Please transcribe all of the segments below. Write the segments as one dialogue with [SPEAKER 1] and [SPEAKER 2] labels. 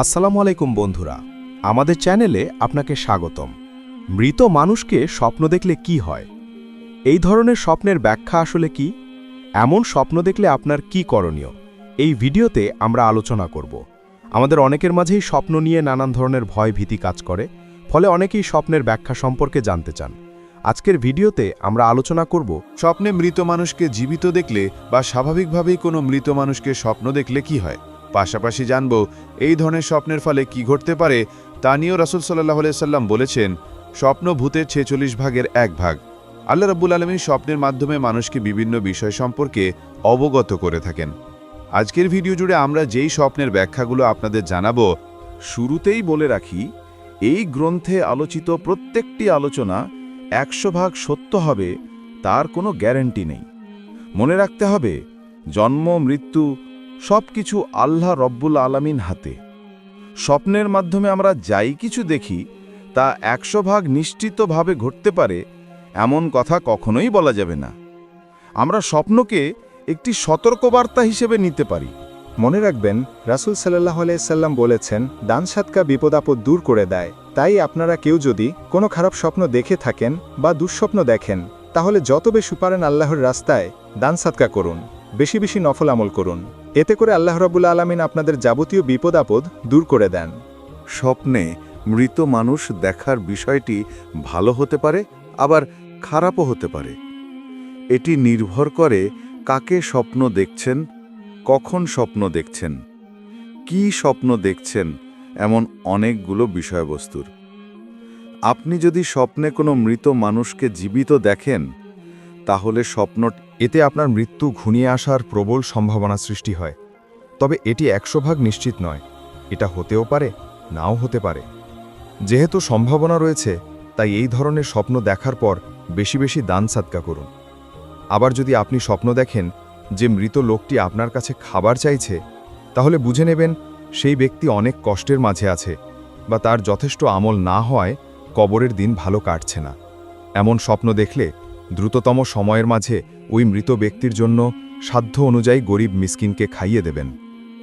[SPEAKER 1] আসসালামু আলাইকুম বন্ধুরা। আমাদের চ্যানেলে আপনাকে স্বাগতম। মৃত মানুষকে স্বপ্ন দেখলে কি হয়? এই ধরনের স্বপ্নের ব্যাখ্যা আসলে কি? এমন স্বপ্ন দেখলে আপনার কি করণীয়? এই ভিডিওতে আমরা আলোচনা করব। আমাদের অনেকের মাঝেই স্বপ্ন নিয়ে নানান ধরনের ভয় ভীতি কাজ করে, ফলে অনেকেই স্বপ্নের ব্যাখ্যা সম্পর্কে জানতে চান। আজকের ভিডিওতে আমরা আলোচনা করব,
[SPEAKER 2] স্বপ্নে মৃত মানুষকে জীবিত দেখলে বা স্বাভাবিকভাবেই কোনো মৃত মানুষকে স্বপ্ন দেখলে কি হয়? পাশাপাশি জানব এই ধরনের স্বপ্নের ফলে কি ঘটতে পারে তা নিয়েও রাসুল সাল্লাহ সাল্লাম বলেছেন, স্বপ্ন ভূতের ছেচল্লিশ ভাগের এক ভাগ। আল্লাহ রাব্বুল আলমী স্বপ্নের মাধ্যমে মানুষকে বিভিন্ন বিষয় সম্পর্কে অবগত করে থাকেন। আজকের ভিডিও জুড়ে আমরা যেই স্বপ্নের ব্যাখ্যাগুলো আপনাদের জানাব,
[SPEAKER 3] শুরুতেই বলে রাখি, এই গ্রন্থে আলোচিত প্রত্যেকটি আলোচনা একশো ভাগ সত্য হবে, তার কোনো গ্যারান্টি নেই। মনে রাখতে হবে, জন্ম, মৃত্যু সব কিছু আল্লাহ রব্বুল আলামিন হাতে। স্বপ্নের মাধ্যমে আমরা যাই কিছু দেখি, তা একশো ভাগ নিশ্চিতভাবে ঘটতে পারে, এমন কথা কখনোই বলা যাবে না। আমরা স্বপ্নকে একটি সতর্কবার্তা হিসেবে নিতে পারি।
[SPEAKER 4] মনে রাখবেন, রাসুল সাল্লাহ সাল্লাম বলেছেন, দান সাতকা বিপদাপদ দূর করে দেয়। তাই আপনারা কেউ যদি কোনো খারাপ স্বপ্ন দেখে থাকেন বা দুঃস্বপ্ন দেখেন, তাহলে যত বেশি পারেন আল্লাহর রাস্তায় দান সাতকা করুন। বেশি বেশি নফল আমল করুন। এতে করে আল্লাহ রবুল আলমিন আপনাদের যাবতীয় বিপদ আপদ দূর করে দেন।
[SPEAKER 3] স্বপ্নে মৃত মানুষ দেখার বিষয়টি ভালো হতে পারে, আবার খারাপও হতে পারে। এটি নির্ভর করে কাকে স্বপ্ন দেখছেন, কখন স্বপ্ন দেখছেন, কি স্বপ্ন দেখছেন, এমন অনেকগুলো বিষয়বস্তুর। আপনি যদি স্বপ্নে কোনো মৃত মানুষকে জীবিত দেখেন তাহলে স্বপ্ন
[SPEAKER 1] এতে আপনার মৃত্যু ঘুনিয়ে আসার প্রবল সম্ভাবনা সৃষ্টি হয়। তবে এটি একশো ভাগ নিশ্চিত নয়। এটা হতেও পারে, নাও হতে পারে। যেহেতু সম্ভাবনা রয়েছে, তাই এই ধরনের স্বপ্ন দেখার পর বেশি বেশি দান সাদকা করুন। আবার যদি আপনি স্বপ্ন দেখেন যে মৃত লোকটি আপনার কাছে খাবার চাইছে, তাহলে বুঝে নেবেন সেই ব্যক্তি অনেক কষ্টের মাঝে আছে বা তার যথেষ্ট আমল না হওয়ায় কবরের দিন ভালো কাটছে না। এমন স্বপ্ন দেখলে দ্রুততম সময়ের মাঝে ওই মৃত ব্যক্তির জন্য সাধ্য অনুযায়ী গরিব মিসকিনকে খাইয়ে দেবেন।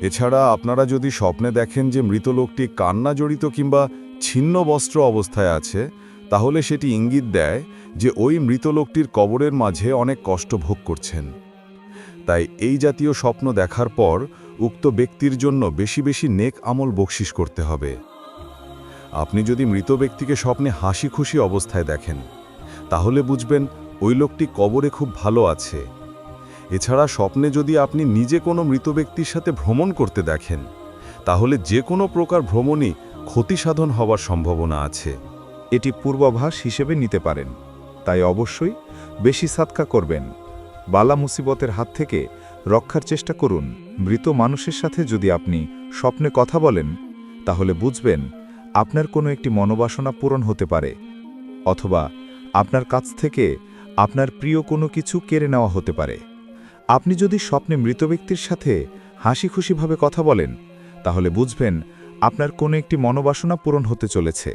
[SPEAKER 3] এছাড়া আপনারা যদি স্বপ্নে দেখেন যে মৃত লোকটি কান্না জড়িত কিংবা ছিন্ন বস্ত্র অবস্থায় আছে, তাহলে সেটি ইঙ্গিত দেয় যে ওই মৃত লোকটির কবরের মাঝে অনেক কষ্ট ভোগ করছেন। তাই এই জাতীয় স্বপ্ন দেখার পর উক্ত ব্যক্তির জন্য বেশি বেশি নেক আমল বকশিস করতে হবে। আপনি যদি মৃত ব্যক্তিকে স্বপ্নে হাসি খুশি অবস্থায় দেখেন, তাহলে বুঝবেন ওই লোকটি কবরে খুব ভালো আছে। এছাড়া স্বপ্নে যদি আপনি নিজে কোনো মৃত ব্যক্তির সাথে ভ্রমণ করতে দেখেন, তাহলে যে কোনো প্রকার ভ্রমণই ক্ষতি সাধন হওয়ার সম্ভাবনা আছে।
[SPEAKER 4] এটি পূর্বাভাস হিসেবে নিতে পারেন। তাই অবশ্যই বেশি সাতকা করবেন। বালা মুসিবতের হাত থেকে রক্ষার চেষ্টা করুন। মৃত মানুষের সাথে যদি আপনি স্বপ্নে কথা বলেন, তাহলে বুঝবেন আপনার কোনো একটি মনোবাসনা পূরণ হতে পারে, অথবা আপনার কাছ থেকে আপনার প্রিয় কোনো কিছু কেড়ে নেওয়া হতে পারে। আপনি যদি স্বপ্নে মৃত ব্যক্তির সাথে হাসি খুশিভাবে কথা বলেন, তাহলে বুঝবেন আপনার কোনো একটি মনোবাসনা পূরণ হতে চলেছে,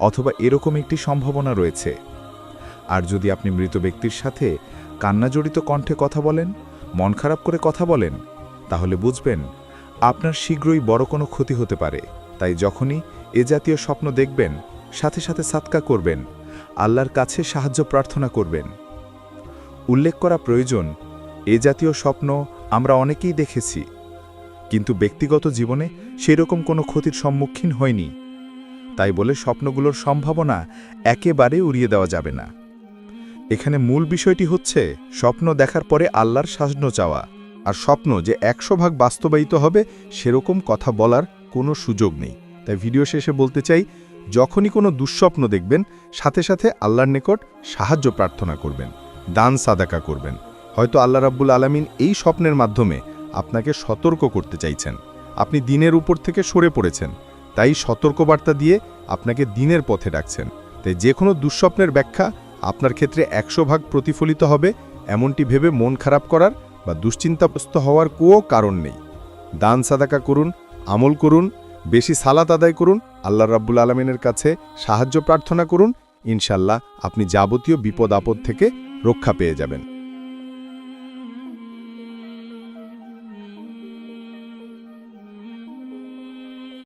[SPEAKER 4] অথবা এরকম একটি সম্ভাবনা রয়েছে। আর যদি আপনি মৃত ব্যক্তির সাথে কান্নাজড়িত কণ্ঠে কথা বলেন, মন খারাপ করে কথা বলেন, তাহলে বুঝবেন আপনার শীঘ্রই বড় কোনো ক্ষতি হতে পারে। তাই যখনই এ জাতীয় স্বপ্ন দেখবেন, সাথে সাথে সাতকা করবেন। আল্লাহর কাছে সাহায্য প্রার্থনা করবেন। উল্লেখ করা প্রয়োজন, এ জাতীয় স্বপ্ন আমরা অনেকেই দেখেছি, কিন্তু ব্যক্তিগত জীবনে সেরকম কোনো ক্ষতির সম্মুখীন হয়নি। তাই বলে স্বপ্নগুলোর সম্ভাবনা একেবারে উড়িয়ে দেওয়া যাবে না। এখানে মূল বিষয়টি হচ্ছে স্বপ্ন দেখার পরে আল্লাহর সাহায্য চাওয়া, আর স্বপ্ন যে একশো ভাগ বাস্তবায়িত হবে সেরকম কথা বলার কোনো সুযোগ নেই। তাই ভিডিও শেষে বলতে চাই যখনই কোনো দুঃস্বপ্ন দেখবেন, সাথে সাথে আল্লাহর নিকট সাহায্য প্রার্থনা করবেন, দান সাদাকা করবেন। হয়তো আল্লাহ রাব্বুল আলামিন এই স্বপ্নের মাধ্যমে আপনাকে সতর্ক করতে চাইছেন। আপনি দিনের উপর থেকে সরে পড়েছেন। তাই সতর্কবার্তা দিয়ে আপনাকে দিনের পথে ডাকছেন। তাই যে কোনো দুঃস্বপ্নের ব্যাখ্যা আপনার ক্ষেত্রে একশো ভাগ প্রতিফলিত হবে, এমনটি ভেবে মন খারাপ করার বা দুশ্চিন্তাগ্রস্ত হওয়ার কোনো কারণ নেই। দান সাদাকা করুন, আমল করুন বেশি সালাত আদায় করুন, আল্লাহ রাব্বুল আলমিনের কাছে সাহায্য প্রার্থনা করুন, ইনশাল্লাহ আপনি যাবতীয় বিপদ আপদ থেকে রক্ষা পেয়ে যাবেন।